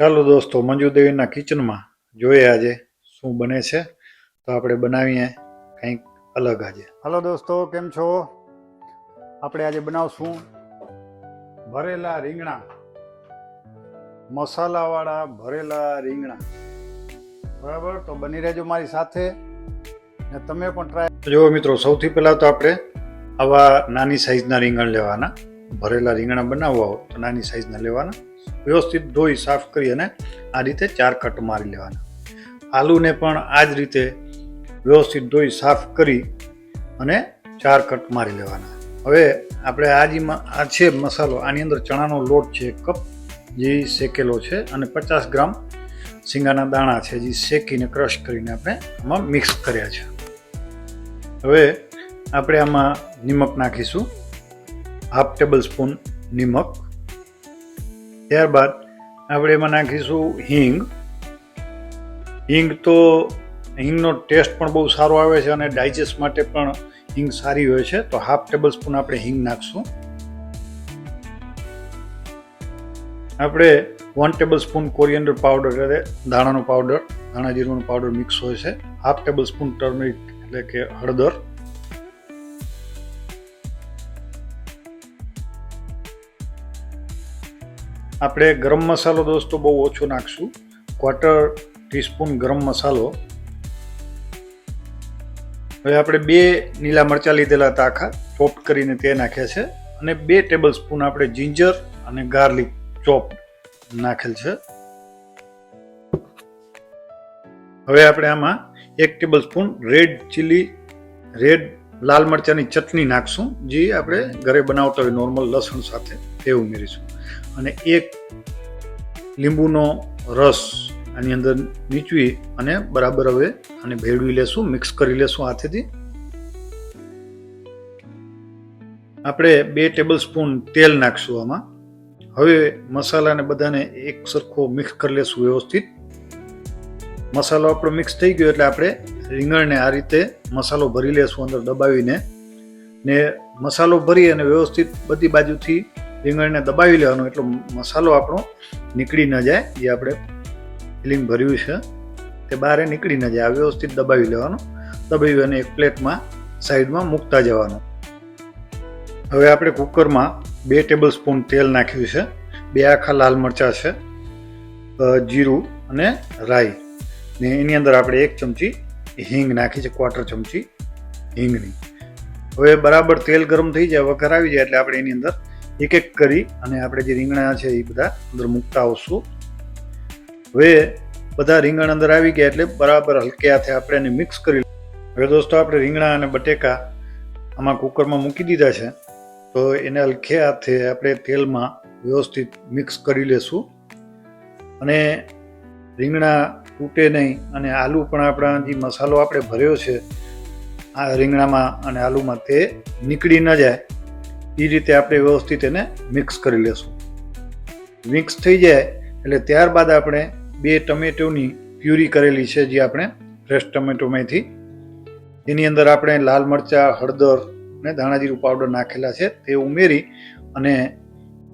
ચાલો દોસ્તો મંજુદેવીના કિચનમાં જોઈએ આજે શું બને છે. તો આપણે બનાવીએ કંઈક અલગ આજે. હલો દોસ્તો કેમ છો? આપણે આજે બનાવશું ભરેલા રીંગણા. મસાલાવાળા ભરેલા રીંગણા. બરાબર? તો બની રહેજો મારી સાથે ને તમે પણ ટ્રાય જો મિત્રો સૌથી પહેલાં તો આપણે આવા નાની સાઈઝના રીંગણ લેવાના. ભરેલા રીંગણા બનાવવા હોય તો નાની સાઈઝના લેવાના. વ્યવસ્થિત ધોઈ સાફ કરી અને આ રીતે ચાર કટ મારી લેવાના. આલુને પણ આ જ રીતે વ્યવસ્થિત ધોઈ સાફ કરી અને ચાર કટ મારી લેવાના. હવે આપણે આજીમાં આ છે મસાલો, આની અંદર ચણાનો લોટ છે એક કપ, જે શેકેલો છે અને પચાસ ગ્રામ શીંગાના દાણા છે, જે શેકીને ક્રશ કરીને આપણે આમાં મિક્સ કર્યા છે. હવે આપણે આમાં નિમક નાખીશું. હાફ ટેબલ સ્પૂન નિમક ત્યારબાદ આપણે એમાં નાખીશું હિંગ. હિંગ તો હિંગનો ટેસ્ટ પણ બહુ સારો આવે છે અને ડાયજેસ્ટ માટે પણ હિંગ સારી હોય છે. તો હાફ ટેબલ સ્પૂન આપણે હિંગ નાખશું. આપણે one tablespoon coriander powder એટલે દાણાનો પાવડર, ધાણા જીરુંનો પાવડર મિક્સ હોય છે. હાફ ટેબલ સ્પૂન ટર્મરિક એટલે કે હળદર. આપણે ગરમ મસાલો દોસ્તો બહુ ઓછો નાખશું. ક્વાર્ટર ટીસ્પૂન ગરમ મસાલો. હવે આપણે બે લીલા મરચાં લીધેલા હતા આખા ચોપ કરીને તે નાખ્યા છે અને બે ટેબલ સ્પૂન આપણે જિંજર અને ગાર્લિક ચોપ નાખેલ છે. હવે આપણે આમાં એક tablespoon red chilli red લાલ મરચાંની ચટણી નાખશું. જે આપણે ઘરે બનાવતા હોય નોર્મલ લસણ સાથે તે ઉમેરીશું. અને એક લીંબુનો રસ આની અંદર નીચવી અને બરાબર હવે આને ભેળવી લેશું, મિક્સ કરી લેશું હાથેથી. આપણે બે ટેબલ સ્પૂન તેલ નાખશું આમાં. હવે મસાલાને બધાને એક સરખો મિક્સ કરી લેશું વ્યવસ્થિત. મસાલો આપણો મિક્સ થઈ ગયો એટલે આપણે રીંગણને આ રીતે મસાલો ભરી લેશું અંદર દબાવીને. ને મસાલો ભરી અને વ્યવસ્થિત બધી બાજુથી રીંગણને દબાવી લેવાનો એટલો મસાલો આપણો નીકળી ન જાય જે આપણે ફિલિંગ ભર્યું છે. તે બહાર નીકળી ન જાય વ્યવસ્થિત દબાવી લેવાનો. દબાવી અને એક પ્લેટમાં સાઈડમાં મૂકતા જવાનું. હવે આપણે કુકરમાં બે ટેબલ સ્પૂન તેલ નાખ્યું છે. બે આખા લાલ મરચાં છે જીરું અને રાઈ. ને એની અંદર આપણે એક ચમચી હિંગ નાખી છે, ક્વાર્ટર ચમચી હિંગની. હવે બરાબર તેલ ગરમ થઈ જાય, વઘાર આવી જાય એટલે આપણે એની અંદર એક એક કરી અને આપણે જે રીંગણા છે એ બધા અંદર મૂકતા આવશું હવે બધા રીંગણ અંદર આવી ગયા એટલે બરાબર હલકે હાથે આપણે એને મિક્સ કરી હવે દોસ્તો આપણે રીંગણા અને બટેકા આમાં કુકરમાં મૂકી દીધા છે. તો એને હલકે હાથે આપણે તેલમાં વ્યવસ્થિત મિક્સ કરી લેશું. અને રીંગણા તૂટે નહીં અને આલુ પણ આપણા જે મસાલો આપણે ભર્યો છે, આ રીંગણામાં અને આલુમાં તે નીકળી ન જાય. એ રીતે આપણે વ્યવસ્થિત એને મિક્સ કરી લેશું. મિક્સ થઈ જાય એટલે ત્યારબાદ આપણે બે ટમેટોની પ્યુરી કરેલી છે જે આપણે ફ્રેશ ટમેટોમાંથી એની અંદર આપણે લાલ મરચાં, હળદર ને ધાણાજીરું પાવડર નાખેલા છે તે ઉમેરી અને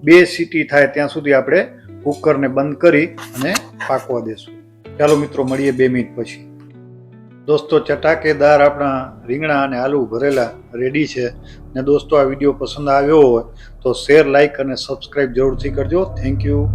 બે સીટી થાય ત્યાં સુધી આપણે કુકરને બંધ કરી અને પાકવા દેશું. ચાલો મિત્રો, મળીએ બે મિનિટ પછી. દોસ્તો ચટાકેદાર આપણા રીંગણા અને આલુ ભરેલા રેડી છે. ને દોસ્તો, આ વીડિયો પસંદ આવ્યો હોય તો શેર લાઇક અને સબસ્ક્રાઈબ જરૂરથી કરજો. Thank you